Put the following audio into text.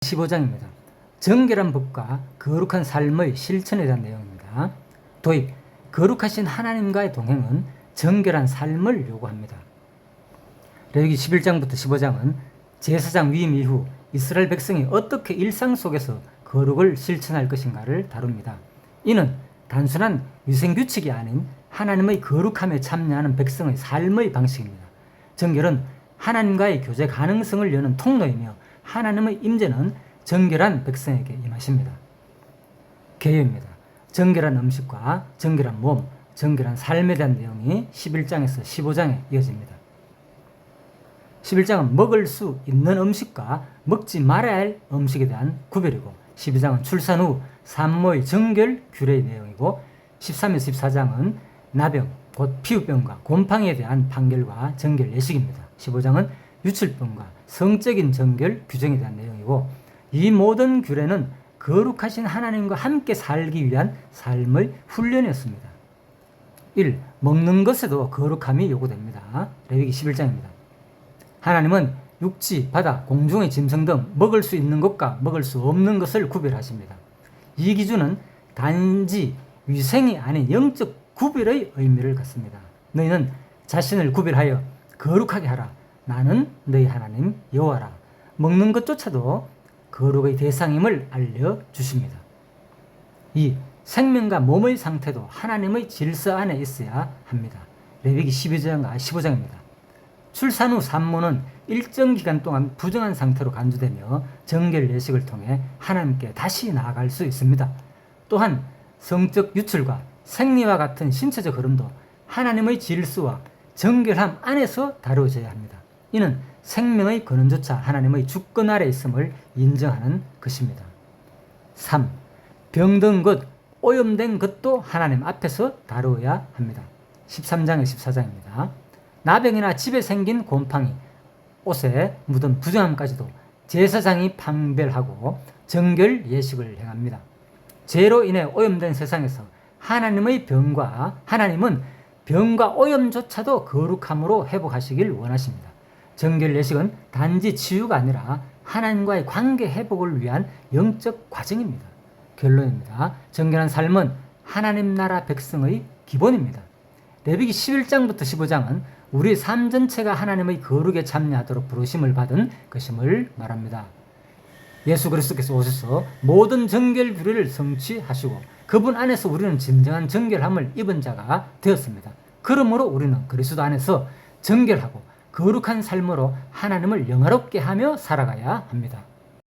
15장입니다. 정결한 법과 거룩한 삶의 실천에 대한 내용입니다. 도입, 거룩하신 하나님과의 동행은 정결한 삶을 요구합니다. 레위기 11장부터 15장은 제사장 위임 이후 이스라엘 백성이 어떻게 일상 속에서 거룩을 실천할 것인가를 다룹니다. 이는 단순한 위생 규칙이 아닌 하나님의 거룩함에 참여하는 백성의 삶의 방식입니다. 정결은 하나님과의 교제 가능성을 여는 통로이며 하나님의 임재는 정결한 백성에게 임하십니다. 개요입니다. 정결한 음식과 정결한 몸, 정결한 삶에 대한 내용이 11장에서 15장에 이어집니다. 11장은 먹을 수 있는 음식과 먹지 말아야 할 음식에 대한 구별이고 12장은 출산 후 산모의 정결 규례의 내용이고 13에서 14장은 나병, 곧 피부병과 곰팡이에 대한 판결과 정결 예식입니다. 15장은 유출병과 성적인 정결 규정에 대한 내용이고 이 모든 규례는 거룩하신 하나님과 함께 살기 위한 삶의 훈련이었습니다. 1. 먹는 것에도 거룩함이 요구됩니다. 레위기 11장입니다. 하나님은 육지, 바다, 공중의 짐승 등 먹을 수 있는 것과 먹을 수 없는 것을 구별하십니다. 이 기준은 단지 위생이 아닌 영적 구별의 의미를 갖습니다. 너희는 자신을 구별하여 거룩하게 하라. 나는 너희 하나님 여호와라. 먹는 것조차도 거룩의 대상임을 알려 주십니다. 이 생명과 몸의 상태도 하나님의 질서 안에 있어야 합니다. 레위기 12장과 15장입니다. 출산 후 산모는 일정 기간 동안 부정한 상태로 간주되며 정결 예식을 통해 하나님께 다시 나아갈 수 있습니다. 또한 성적 유출과 생리와 같은 신체적 흐름도 하나님의 질서와 정결함 안에서 다루어져야 합니다. 이는 생명의 근원조차 하나님의 주권 아래 있음을 인정하는 것입니다. 3. 병든 것, 오염된 것도 하나님 앞에서 다루어야 합니다. 13장에 14장입니다. 나병이나 집에 생긴 곰팡이, 옷에 묻은 부정함까지도 제사장이 판별하고 정결 예식을 행합니다. 죄로 인해 오염된 세상에서 하나님의 병과 하나님은 병과 오염조차도 거룩함으로 회복하시길 원하십니다. 정결 예식은 단지 치유가 아니라 하나님과의 관계 회복을 위한 영적 과정입니다. 결론입니다. 정결한 삶은 하나님 나라 백성의 기본입니다. 레위기 11장부터 15장은 우리 삶 전체가 하나님의 거룩에 참여하도록 부르심을 받은 것임을 말합니다. 예수 그리스도께서 오셔서 모든 정결 규례를 성취하시고 그분 안에서 우리는 진정한 정결함을 입은 자가 되었습니다. 그러므로 우리는 그리스도 안에서 정결하고 거룩한 삶으로 하나님을 영화롭게 하며 살아가야 합니다.